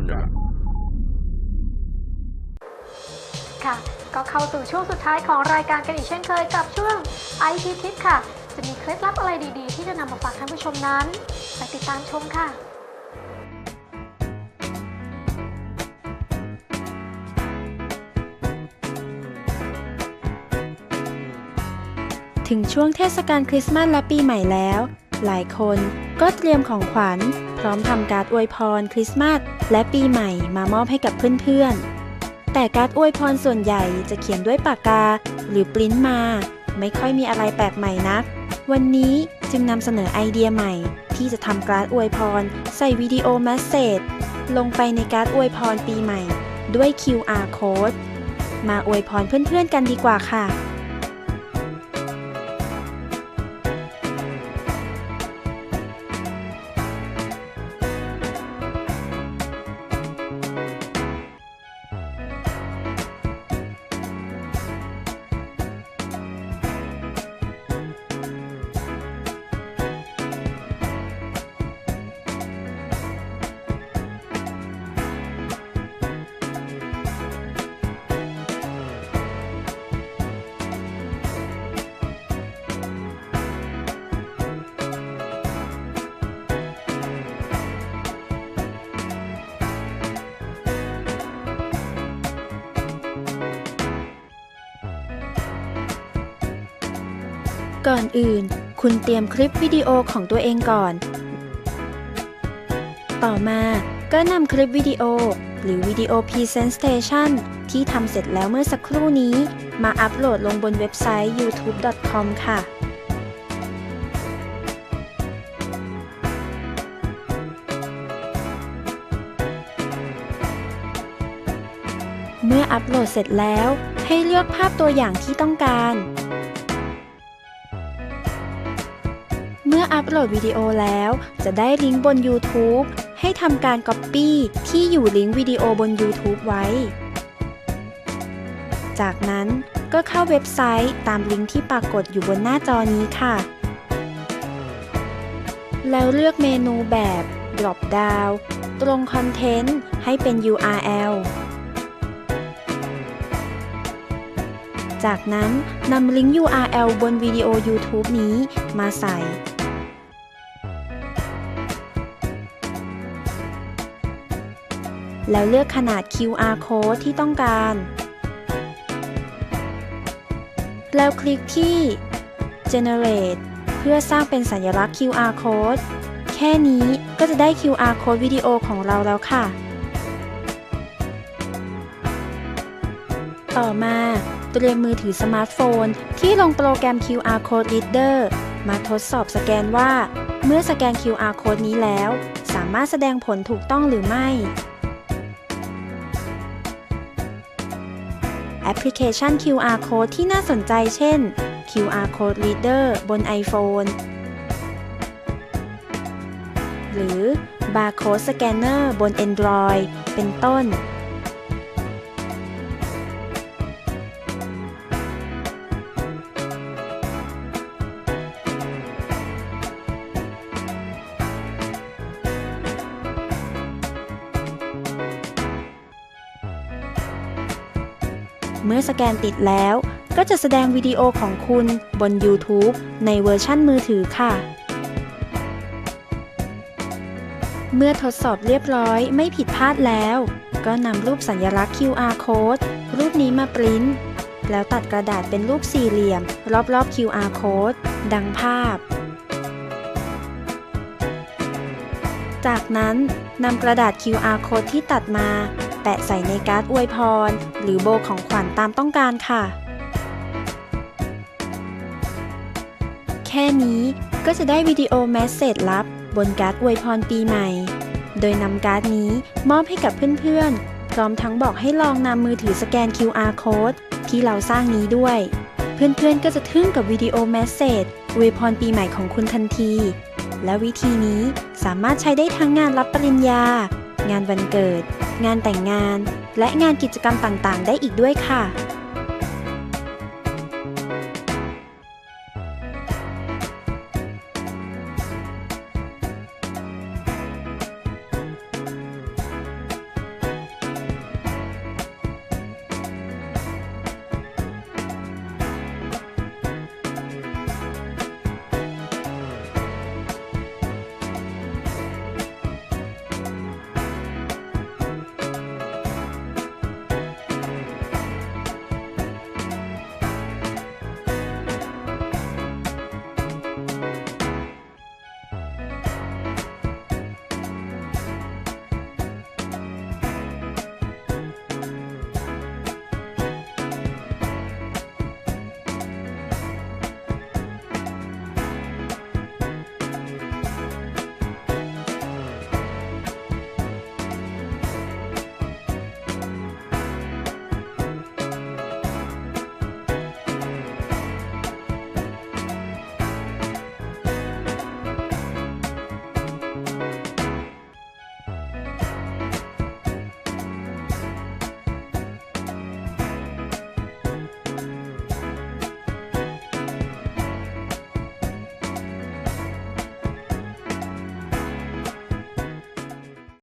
รกันค่ะ ก็เข้าสู่ช่วงสุดท้ายของรายการกันอีกเช่นเคยกับช่วง IT Tip ค่ะ จะมีเคล็ดลับอะไรดีๆ ที่จะนำมาฝากท่านผู้ชมนั้นไปติดตามชมค่ะถึงช่วงเทศกาลคริสต์มาสและปีใหม่แล้ว หลายคนก็เตรียมของขวัญพ ร้อมทำการ์ดอวยพร คริสต์มาสและปีใหม่มามอบให้กับเพื่อนๆ แต่การ์ดอวยพรส่วนใหญ่จะเขียนด้วยปากกา หรือปริ้นมา ไม่ค่อยมีอะไรแปลกใหม่นัก วันนี้จึงนำเสนอไอเดียใหม่ ที่จะทำการ์ดอวยพร ใส่วิดีโอแมสเซจลงไปในการ์ดอวยพรปีใหม่ ด้วย QR code มาอวยพรเพื่อนๆกันดีกว่าค่ะ ก่อนอื่น คุณเตรียมคลิปวิดีโอของตัวเองก่อน ต่อมาก็นำคลิปวิดีโอ หรือวิดีโอ Presentation ที่ทำเสร็จแล้วเมื่อสักครู่นี้ มาอัปโหลดลงบนเว็บไซต์ youtube.com ค่ะเมื่ออัปโหลดเสร็จแล้ว ให้เลือกภาพตัวอย่างที่ต้องการ อัปโหลดวิดีโอแล้ว จะได้ลิงก์บน YouTube ให้ทำการ Copy ที่อยู่ลิงก์วิดีโอบน YouTube ไว้ จากนั้นก็เข้าเว็บไซต์ตามลิงก์ที่ปรากฏอยู่บนหน้าจอนี้ค่ะ แล้วเลือกเมนูแบบ Drop Down ตรงคอนเทนต์ให้เป็น URL จากนั้นนำลิงก์ URL บนวิดีโอ YouTube นี้มาใส่ แล้วเลือกขนาด QR code ที่ต้องการ แล้วคลิกที่ generate เพื่อสร้างเป็นสัญลักษณ์ QR code แค่นี้ก็จะได้ QR code วิดีโอของเราแล้วค่ะ ต่อมาเตรียมมือถือสมาร์ทโฟน ที่ลงโปรแกรม QR Code Reader มาทดสอบสแกนว่า เมื่อสแกน QR Code นี้แล้ว สามารถแสดงผลถูกต้องหรือไม่ แอปพลิเคชัน QR Code ที่น่าสนใจเช่น QR Code Reader บน iPhone หรือ Barcode Scanner บน Android เป็นต้น เมื่อสแกนติดแล้ว ก็จะแสดงวิดีโอของคุณบน YouTube ในเวอร์ชั่นมือถือค่ะ เมื่อทดสอบเรียบร้อยไม่ผิดพลาดแล้ว ก็นำรูปสัญลักษณ์ QR code รูปนี้มาปริ้นแล้วตัดกระดาษเป็นรูปสี่เหลี่ยม รอบๆ QR code ดังภาพ จากนั้นนำกระดาษ QR code ที่ตัดมา แปะใส่ในการ์ดอวยพร หรือโบของขวัญตามต้องการค่ะ แค่นี้ก็จะได้วิดีโอแมสเซจลับบนการ์ดอวยพรปีใหม่ โดยนำการ์ดนี้มอบให้กับเพื่อนๆ พร้อมทั้งบอกให้ลองนำมือถือสแกน QR code ที่เราสร้างนี้ด้วย เพื่อนๆ ก็จะทึ่งกับวิดีโอแมสเซจอวยพรปีใหม่ของคุณทันที และวิธีนี้สามารถใช้ได้ทั้งงานรับปริญญา งานวันเกิด งานแต่งงาน และงานกิจกรรมต่างๆ ได้อีกด้วยค่ะ